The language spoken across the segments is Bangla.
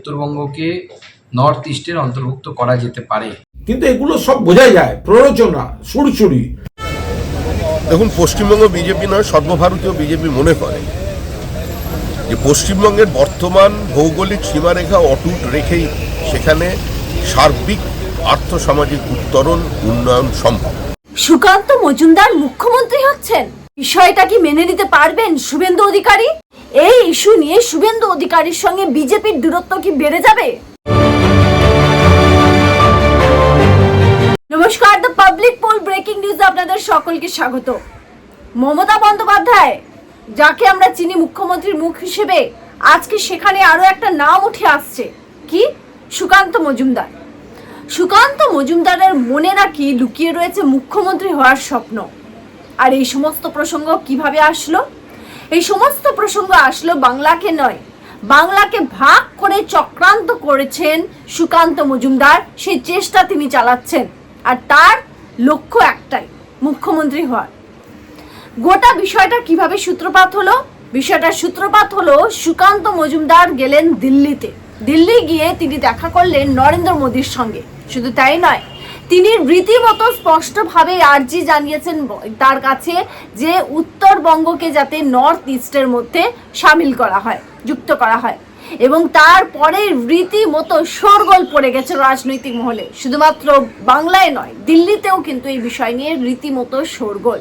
উত্তরবঙ্গকে নর্থ ইস্টের অন্তর্ভুক্ত করা যেতে পারে। কিন্তু এগুলো সব বোঝা যায় প্ররোচনা সুরসুরি দেখুন পশ্চিমবঙ্গ বিজেপি নয় সর্বভারতীয় বিজেপি মনে করে যে পশ্চিমবঙ্গের বর্তমান ভৌগোলিক সীমারেখা অটুট রেখেই সেখানে সার্বিক আর্থসামাজিক উত্তরণ উন্নয়ন সম্ভব। সুকান্ত মজুমদার মুখ্যমন্ত্রী হচ্ছেন? বিষয়টা কি মেনে নিতে পারবেন শুভেন্দু অধিকারী? এই ইস্যু নিয়ে শুভেন্দু অধিকারীর সঙ্গে বিজেপির দূরত্ব কি বেড়ে যাবে? নমস্কার দ্য পাবলিক পোল ব্রেকিং নিউজে আপনাদের সকলকে স্বাগত। মমতা বন্দ্যোপাধ্যায়, যাকে আমরা চিনি মুখ্যমন্ত্রীর মুখ হিসেবে, আজকে সেখানে আরও একটা নাম উঠে আসছে। কি? সুকান্ত মজুমদার। সুকান্ত মজুমদারের মনে নাকি লুকিয়ে রয়েছে মুখ্যমন্ত্রী হওয়ার স্বপ্ন। আর এই সমস্ত প্রসঙ্গ কীভাবে আসলো? এই সমস্ত প্রসঙ্গ আসলো বাংলাকে নয়, বাংলাকে ভাগ করে চক্রান্ত করেছেন সুকান্ত মজুমদার। সেই চেষ্টা তিনি চালাচ্ছেন। আর তার লক্ষ্য একটাই, মুখ্যমন্ত্রী হওয়ার। গোটা বিষয়টা কীভাবে সূত্রপাত হলো? বিষয়টার সূত্রপাত হলো সুকান্ত মজুমদার গেলেন দিল্লিতে। দিল্লি গিয়ে তিনি দেখা করলেন নরেন্দ্র মোদীর সঙ্গে। শুধু তাই নয় তিনি রীতিমতো স্পষ্টভাবে আর্জি জানিয়েছেন তার কাছে যে উত্তরবঙ্গকে যাতে নর্থ ইস্টের মধ্যে সামিল করা হয়, যুক্ত করা হয়। এবং তারপরে রীতিমতো শোরগোল পড়ে গেছে রাজনৈতিক মহলে। শুধুমাত্র বাংলায় নয়, দিল্লিতেও কিন্তু এই বিষয় নিয়ে রীতিমতো শোরগোল।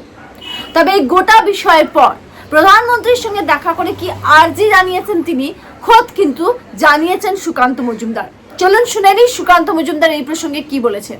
তবে এই গোটা বিষয়ের পর প্রধানমন্ত্রীর সঙ্গে দেখা করে কি আর্জি জানিয়েছেন তিনি, খোদ কিন্তু জানিয়েছেন সুকান্ত মজুমদার। চলুন শুনে নিই সুকান্ত মজুমদার এই প্রসঙ্গে কি বলেছেন।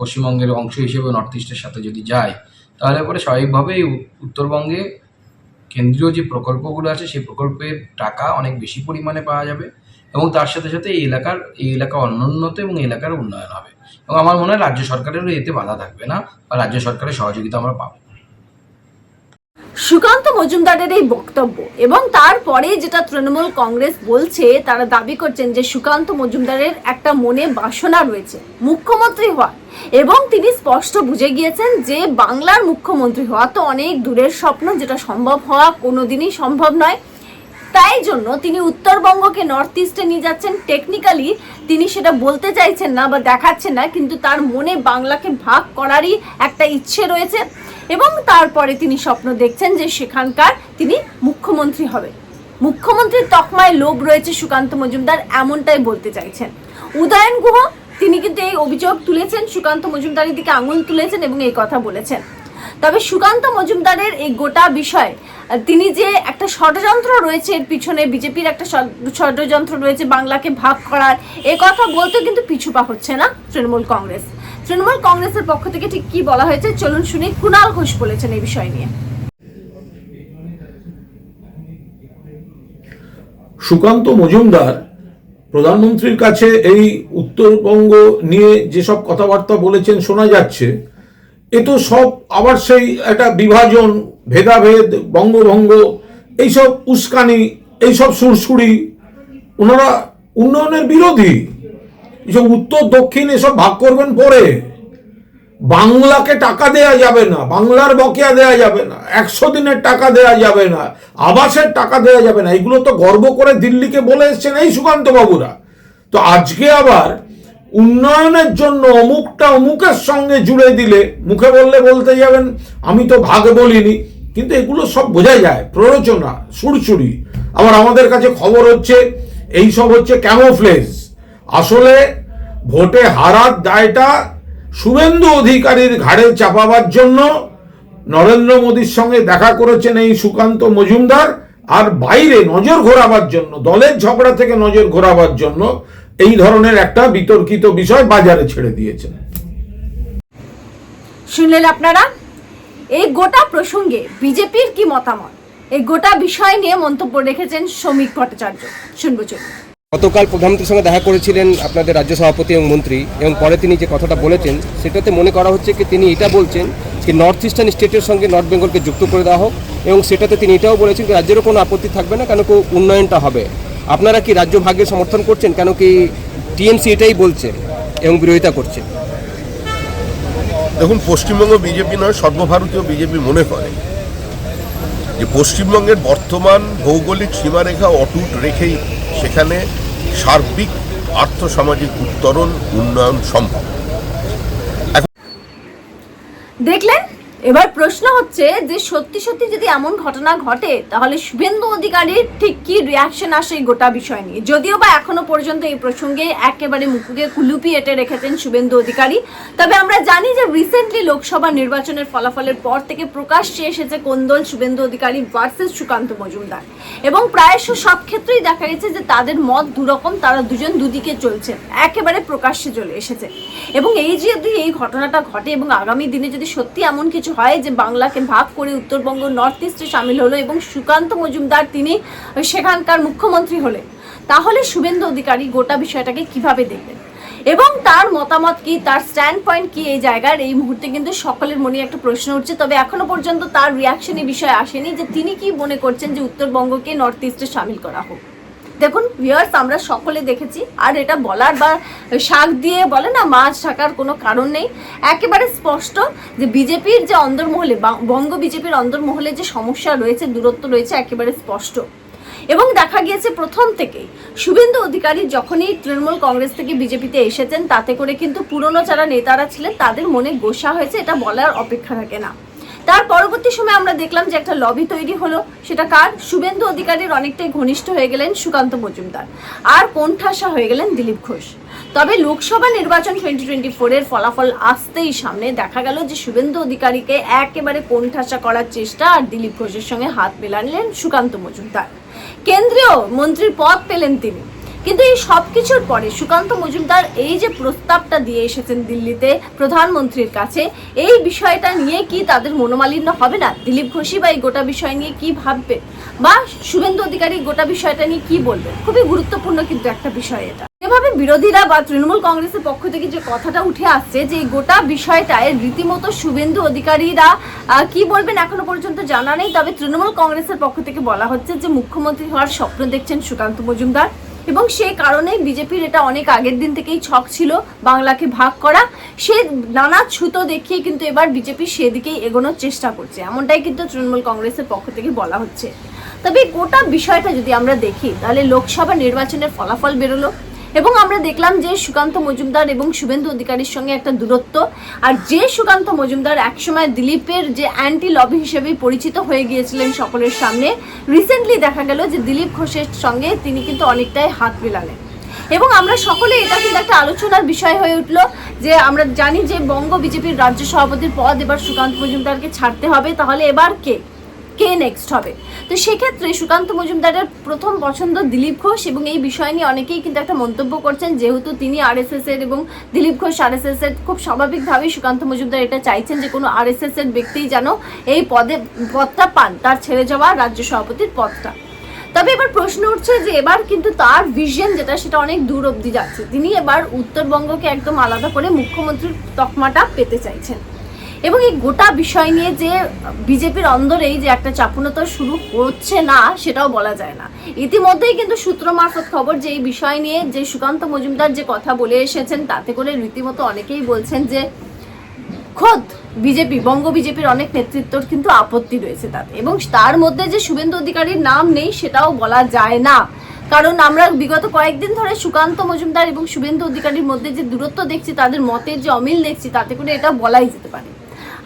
পশ্চিমবঙ্গের অংশ হিসেবে নর্থ ইস্টের সাথে যদি যায়, তাহলে পরে স্বাভাবিকভাবেই উত্তরবঙ্গে কেন্দ্রীয় যে প্রকল্পগুলো আছে, সেই প্রকল্পের টাকা অনেক বেশি পরিমাণে পাওয়া যাবে এবং তার সাথে সাথে এই এলাকার, এই এলাকা অনুন্নত এবং এলাকার উন্নয়ন হবে। এবং আমার মনে হয় রাজ্য সরকারেরও এতে বাধা থাকবে না বা রাজ্য সরকারের সহযোগিতা আমরা পাবো সুকান্ত মজুমদারের এই বক্তব্য এবং তারপরে যেটা তৃণমূল কংগ্রেস বলছে, তারা দাবি করছেন যে সুকান্ত মজুমদারের একটা মনে বাসনা রয়েছে, মুখ্যমন্ত্রী হওয়া এবং তিনি স্পষ্ট বুঝে গিয়েছেন যে বাংলার মুখ্যমন্ত্রী হওয়া তো অনেক দূরের স্বপ্ন, যেটা সম্ভব হওয়া কোনোদিনই সম্ভব নয়। তাই জন্য তিনি উত্তরবঙ্গকে নর্থ ইস্টে নিয়ে যাচ্ছেন। টেকনিক্যালি তিনি সেটা বলতে চাইছেন না বা দেখাচ্ছেন না, কিন্তু তার মনে বাংলাকে ভাগ করারই একটা ইচ্ছে রয়েছে। এবং তারপরে তিনি স্বপ্ন দেখছেন যে সেখানকার তিনি মুখ্যমন্ত্রী হবে মুখ্যমন্ত্রীর তকমায় লোভ রয়েছে সুকান্ত মজুমদার এমনটাই বলতে চাইছেন। উদয়ন গুহ, তিনি কিন্তু এই অভিযোগ তুলেছেন, সুকান্ত মজুমদারের দিকে আঙুল তুলেছেন এবং এই কথা বলেছেন। তবে সুকান্ত মজুমদারের এই গোটা বিষয়, তিনি যে একটা ষড়যন্ত্র রয়েছে এর পিছনে, বিজেপির একটা ষড়যন্ত্র রয়েছে বাংলাকে ভাগ করার, এ কথা বলতে কিন্তু পিছু পা হচ্ছে না তৃণমূল কংগ্রেস। তৃণমূল কংগ্রেসের পক্ষ থেকে ঠিক কি বলা হয়েছে চলুন শুনি কুণাল ঘোষ বলেছেন এই বিষয় নিয়ে। সুকান্ত মজুমদার প্রধানমন্ত্রীর কাছে এই উত্তরবঙ্গ নিয়ে যেসব কথাবার্তা বলেছেন, শোনা যাচ্ছে এ তো সব আবার সেই একটা বিভাজন, ভেদাভেদ, বঙ্গভঙ্গ, এইসব উস্কানি, এইসব সুরসুরি ওনারা উন্নয়নের বিরোধী। এসব উত্তর, দক্ষিণ এসব ভাগ করবেন পরে। বাংলাকে টাকা দেয়া যাবে না, বাংলার বকেয়া দেয়া যাবে না, একশো দিনের টাকা দেয়া যাবে না, আবাসের টাকা দেয়া যাবে না। এগুলো তো গর্ব করে দিল্লিকে বলে এসছেন এই সুকান্ত বাবুরা তো আজকে আবার উন্নয়নের জন্য অমুকটা অমুকের সঙ্গে জুড়ে দিলে, মুখে বললে বলতে যাবেন, আমি তো ভাগ বলিনি। কিন্তু এগুলো সব বোঝা যায়, প্ররোচনা সুরসুরি আবার আমাদের কাছে খবর হচ্ছে, এই সব হচ্ছে ক্যামোফ্লেজ। আসলে ভোটে হারার দায়টা শুভেন্দু অধিকারীর ঘাড়ে চাপাবার জন্য নরেন্দ্র মোদীর সঙ্গে দেখা করেছেন এই সুকান্ত মজুমদার, আর বাইরে নজর ঘোরাবার জন্য, দলের ঝগড়া থেকে নজর ঘোরাবার জন্য ধরনের একটা বিতর্কিত বিষয় বাজারে ছেড়ে দিয়েছেন শুনলেন আপনারা? এই গোটা প্রসঙ্গে বিজেপির কি মতামত? এই গোটা বিষয় নিয়ে মন্তব্য রেখেছেন শ্রমিক ভট্টাচার্য। শুনব চলুন। গতকাল প্রধানমন্ত্রীর সঙ্গে দেখা করেছিলেন আপনাদের রাজ্য সভাপতি এবং মন্ত্রী এবং পরে তিনি যে কথাটা বলেছেন সেটাতে মনে করা হচ্ছে কি তিনি এটা বলছেন যে নর্থ ইস্টার্ন স্টেটের সঙ্গে নর্থ বেঙ্গলকে যুক্ত করে দেওয়া হোক এবং সেটাতে তিনি এটাও বলেছেন যে রাজ্যেরও কোনো আপত্তি থাকবে না কেন উন্নয়নটা হবে। আপনারা কি রাজ্য ভাগ্যের সমর্থন করছেন? কেন কি টিএমসি এটাই বলছে এবং বিরোধিতা করছে? দেখুন পশ্চিমবঙ্গ বিজেপি নয় সর্বভারতীয় বিজেপি মনে করে যে পশ্চিমবঙ্গের বর্তমান ভৌগোলিক সীমারেখা অটুট রেখেই সেখানে সার্বিক আর্থসামাজিক উত্তরণ উন্নয়ন সম্ভব। দেখলেন? এবার প্রশ্ন হচ্ছে যে সত্যি সত্যি যদি এমন ঘটনা ঘটে, তাহলে শুভেন্দু অধিকারীর ঠিক কি রিয়াকশন আসে এই গোটা বিষয় নিয়ে? যদিও বা এখনও পর্যন্ত এই প্রসঙ্গে একেবারে মুখে কুলুপি এটে রেখেছেন শুভেন্দু অধিকারী। তবে আমরা জানি যে রিসেন্টলি লোকসভা নির্বাচনের ফলাফলের পর থেকে প্রকাশ্যে এসেছে কোন্দল শুভেন্দু অধিকারী ভার্সেস সুকান্ত মজুমদার। এবং প্রায়শ সব ক্ষেত্রেই দেখা গেছে যে তাদের মত দুরকম, তারা দুজন দুদিকে চলছে। একেবারে প্রকাশ্যে চলে এসেছে। এবং এই যদি এই ঘটনাটা ঘটে এবং আগামী দিনে যদি সত্যি এমন কিছু হয় যে বাংলাকে ভাগ করে উত্তরবঙ্গ নর্থ ইস্টে সামিল হলো এবং সুকান্ত মজুমদার তিনি সেখানকার মুখ্যমন্ত্রী হলেন। তাহলে শুভেন্দু অধিকারী গোটা বিষয়টাকে কীভাবে দেখবেন এবং তার মতামত কি, তার স্ট্যান্ড পয়েন্ট কি এই জায়গার? এই মুহূর্তে কিন্তু সকলের মনে একটা প্রশ্ন উঠছে, তবে এখনও পর্যন্ত তার রিয়াকশন এই বিষয়ে আসেনি যে তিনি কি মনে করছেন যে উত্তরবঙ্গকে নর্থ ইস্টে সামিল করা হোক। দেখুন ভিউয়ার্স আমরা সকলে দেখেছি। আর এটা বলার বা শাক দিয়ে বলে না, মাছ ঢাকার কোনো কারণ নেই। একেবারে স্পষ্ট যে বিজেপির যে অন্দরমহলে বঙ্গ বিজেপির অন্দরমহলে যে সমস্যা রয়েছে, দূরত্ব রয়েছে, একেবারে স্পষ্ট। এবং দেখা গিয়েছে প্রথম থেকেই, শুভেন্দু অধিকারী যখনই তৃণমূল কংগ্রেস থেকে বিজেপিতে এসেছেন, তাতে করে কিন্তু পুরনো যারা নেতারা ছিলেন, তাদের মনে গোসা হয়েছে, এটা বলার অপেক্ষা থাকে না। তার পরবর্তী সময় আমরা দেখলাম যে একটা লবি তৈরি হলো। সেটা কার? শুভেন্দু অধিকারীর অনেকটাই ঘনিষ্ঠ হয়ে গেলেন সুকান্ত মজুমদার। আর কোণঠাসা হয়ে গেলেন দিলীপ ঘোষ। তবে লোকসভা নির্বাচন টোয়েন্টি টোয়েন্টি ফোরের ফলাফল আসতেই সামনে। দেখা গেল যে শুভেন্দু অধিকারীকে একেবারে কোণঠাসা করার চেষ্টা আর দিলীপ ঘোষের সঙ্গে হাত মেলালেন সুকান্ত মজুমদার। কেন্দ্রীয় মন্ত্রীর পদ পেলেন তিনি। কিন্তু এই সব কিছুর পরে সুকান্ত মজুমদার এই যে প্রস্তাবটা দিয়ে এসেছেন দিল্লিতে প্রধানমন্ত্রীর কাছে, এই বিষয়টা নিয়ে কি তাদের মনোমালিন্য হবে না? দিলীপ ঘোষই বা এই গোটা বিষয় নিয়ে কি ভাববে? বা শুভেন্দু অধিকারী গোটা বিষয়টা নিয়ে কি বলবে? খুবই গুরুত্বপূর্ণ কিন্তু একটা বিষয় এটা। এভাবে বিরোধীরা বা তৃণমূল কংগ্রেসের পক্ষ থেকে যে কথাটা উঠে আসছে যে গোটা বিষয়টায় রীতিমতো শুভেন্দু অধিকারীরা কি বলবেন এখনও পর্যন্ত জানা নেই, তবে তৃণমূল কংগ্রেসের পক্ষ থেকে বলা হচ্ছে যে মুখ্যমন্ত্রী হওয়ার স্বপ্ন দেখছেন সুকান্ত মজুমদার। এবং সে কারণে বিজেপির এটা অনেক আগের দিন থেকেই ছক ছিল বাংলাকে ভাগ করা। সে নানা ছুতো দেখিয়ে কিন্তু এবার বিজেপি সেদিকেই এগোনোর চেষ্টা করছে। এমনটাই কিন্তু তৃণমূল কংগ্রেসের পক্ষ থেকে বলা হচ্ছে। তবে গোটা বিষয়টা যদি আমরা দেখি, তাহলে লোকসভা নির্বাচনের ফলাফল বেরোলো। এবং আমরা দেখলাম যে সুকান্ত মজুমদার এবং শুভেন্দু অধিকারীর সঙ্গে একটা দূরত্ব। আর যে সুকান্ত মজুমদার একসময় দিলীপের যে অ্যান্টি লবি হিসেবে পরিচিত হয়ে গিয়েছিলেন সকলের সামনে রিসেন্টলি দেখা গেল যে দিলীপ ঘোষের সঙ্গে তিনি কিন্তু অনেকটাই হাত মেলালেন। এবং আমরা সকলে এটা কিন্তু একটা আলোচনার বিষয় হয়ে উঠল যে আমরা জানি যে বঙ্গ বিজেপির রাজ্য সভাপতির পদ এবার সুকান্ত মজুমদারকে ছাড়তে হবে, তাহলে এবার কে? কে নেক্সট হবে? তো সেক্ষেত্রে সুকান্ত মজুমদারের প্রথম পছন্দ দিলীপ ঘোষ এবং এই বিষয় নিয়ে অনেকেই কিন্তু একটা মন্তব্য করছেন, যেহেতু তিনি আরএসএস এর এবং দিলীপ ঘোষ আরএসএস এর খুব স্বাভাবিকভাবেই সুকান্ত মজুমদার এটা চাইছেন যে কোনো আরএসএস এর ব্যক্তিই যেন এই পদে, পদটা পান, তার ছেড়ে যাওয়া রাজ্য সভাপতির পদটা। তবে এবার প্রশ্ন উঠছে যে এবার কিন্তু তার ভিশন যেটা, সেটা অনেক দূর অবধি যাচ্ছে। তিনি এবার উত্তরবঙ্গকে একদম আলাদা করে মুখ্যমন্ত্রীর তকমাটা পেতে চাইছেন। এবং এই গোটা বিষয় নিয়ে যে বিজেপির অন্দরেই যে একটা চাপুনতা শুরু হচ্ছে না, সেটাও বলা যায় না। ইতিমধ্যেই কিন্তু সূত্র মারফত খবর যে এই বিষয় নিয়ে যে সুকান্ত মজুমদার যে কথা বলে এসেছেন, তাতে করে রীতিমতো অনেকেই বলছেন যে, খোদ বিজেপি, বঙ্গ বিজেপির অনেক নেতৃত্বর কিন্তু আপত্তি রয়েছে তাতে। এবং তার মধ্যে যে শুভেন্দু অধিকারীর নাম নেই, সেটাও বলা যায় না। কারণ আমরা বিগত কয়েকদিন ধরে সুকান্ত মজুমদার এবং শুভেন্দু অধিকারীর মধ্যে যে দূরত্ব দেখছি, তাদের মতের যে অমিল দেখছি, তাতে করে এটা বলাই যেতে পারে।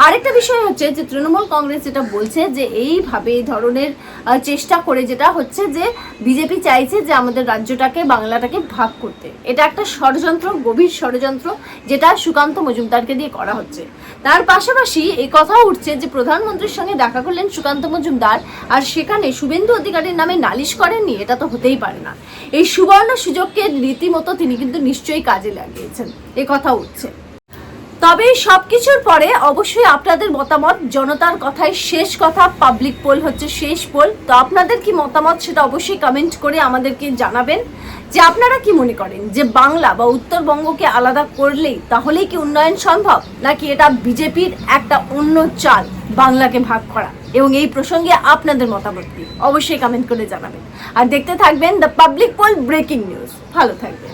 আরেকটা বিষয় হচ্ছে যে তৃণমূল কংগ্রেস যেটা বলছে যে এইভাবে এই ধরনের চেষ্টা করে যেটা হচ্ছে যে বিজেপি চাইছে যে আমাদের রাজ্যটাকে, বাংলাটাকে ভাগ করতে। এটা একটা ষড়যন্ত্র, গভীর ষড়যন্ত্র যেটা সুকান্ত মজুমদারকে দিয়ে করা হচ্ছে। তার পাশাপাশি এই কথা উঠছে যে প্রধানমন্ত্রীর সঙ্গে দেখা করলেন সুকান্ত মজুমদার, আর সেখানে শুভেন্দু অধিকারীর নামে নালিশ করেননি, এটা তো হতেই পারে না। এই সুবর্ণ সুযোগকে রীতিমতো তিনি কিন্তু নিশ্চয়ই কাজে লাগিয়েছেন, এ কথা উঠছে। তবে সব কিছুর পরে অবশ্যই আপনাদের মতামত, জনতার কথাই শেষ কথা পাবলিক পোল হচ্ছে শেষ পোল তো আপনাদের কি মতামত সেটা অবশ্যই কমেন্ট করে আমাদেরকে জানাবেন। যে আপনারা কি মনে করেন যে বাংলা বা উত্তরবঙ্গকে আলাদা করলেই তাহলেই কি উন্নয়ন সম্ভব? নাকি এটা বিজেপির একটা অন্য চাল, বাংলাকে ভাগ করা? এবং এই প্রসঙ্গে আপনাদের মতামত কি? অবশ্যই কমেন্ট করে জানাবেন। আর দেখতে থাকবেন the public poll breaking news ভালো থাকবেন।